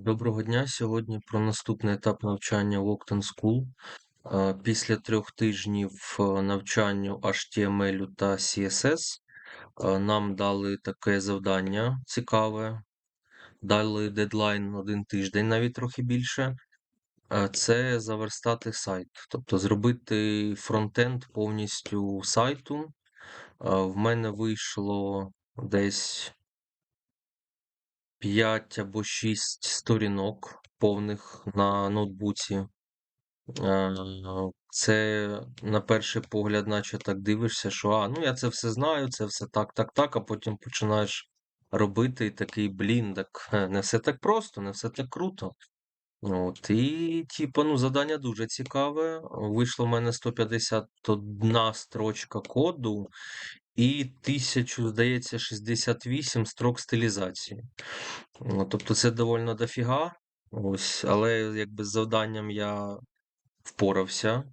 Доброго дня. Сьогодні про наступний етап навчання в Octon School. Після трьох тижнів е, навчанню HTML та CSS е, нам дали таке завдання цікаве. Дали дедлайн один тиждень, навіть трохи більше. Це заверстати сайт, тобто зробити фронтенд повністю сайту. В мене вийшло десь 5 або 6 сторінок повних на ноутбуці. Е, Це на перший погляд, наче так дивишся, що а, ну я це все знаю, це все так, так, так, а потім починаєш робити такий блін, так е, не все так просто, не все так круто. От, і, типу, ну, завдання дуже цікаве. Вийшло в мене 151 строчка коду і 1000, здається, 68 строк стилізації. Ну, тобто це довольно дофіга. Ось, але якби з завданням я впорався.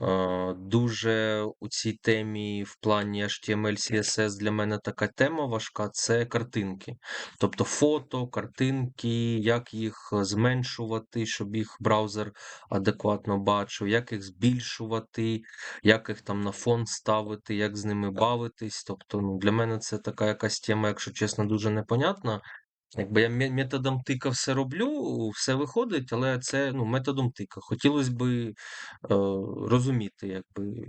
Е, Дуже у цій темі в плані HTML, CSS для мене така тема важка це картинки. Тобто фото, картинки, як їх зменшувати, щоб їх браузер адекватно бачив, як їх збільшувати, як їх там на фон ставити, як з ними бавитись. Тобто, ну, для мене це така якась тема, якщо чесно, дуже непонятна. Якби я методом тика все роблю, все виходить, але це ну, методом тика. Хотілося б е, розуміти, якби,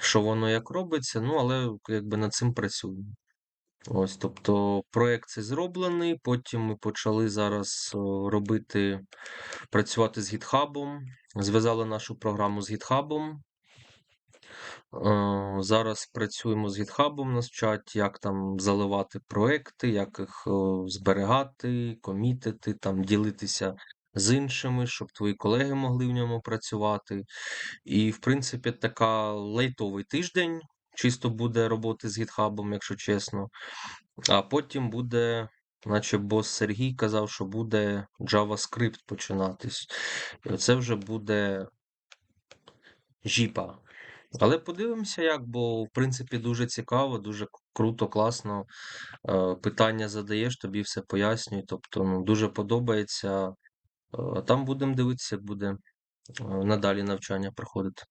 що воно як робиться, ну, але якби над цим працюємо. Ось, тобто проект цей зроблений, потім ми почали зараз е, робити, працювати з GitHub, зв'язали нашу програму з GitHub. Е, Зараз працюємо з GitHub, нас вчать, як там заливати проекти, як їх е, зберігати, комітити, там ділитися з іншими, щоб твої колеги могли в ньому працювати. І, в принципі, така лейтовий тиждень. Чисто буде роботи з GitHub, якщо чесно. А потім буде, наче бос Сергій казав, що буде JavaScript починатись. Це вже буде жіпа. Але подивимося, як, бо в принципі дуже цікаво, дуже круто, класно. Е, Питання задаєш, тобі все пояснюють. Тобто, ну, дуже подобається. Е, Там будемо дивитися, як буде е, надалі навчання проходити.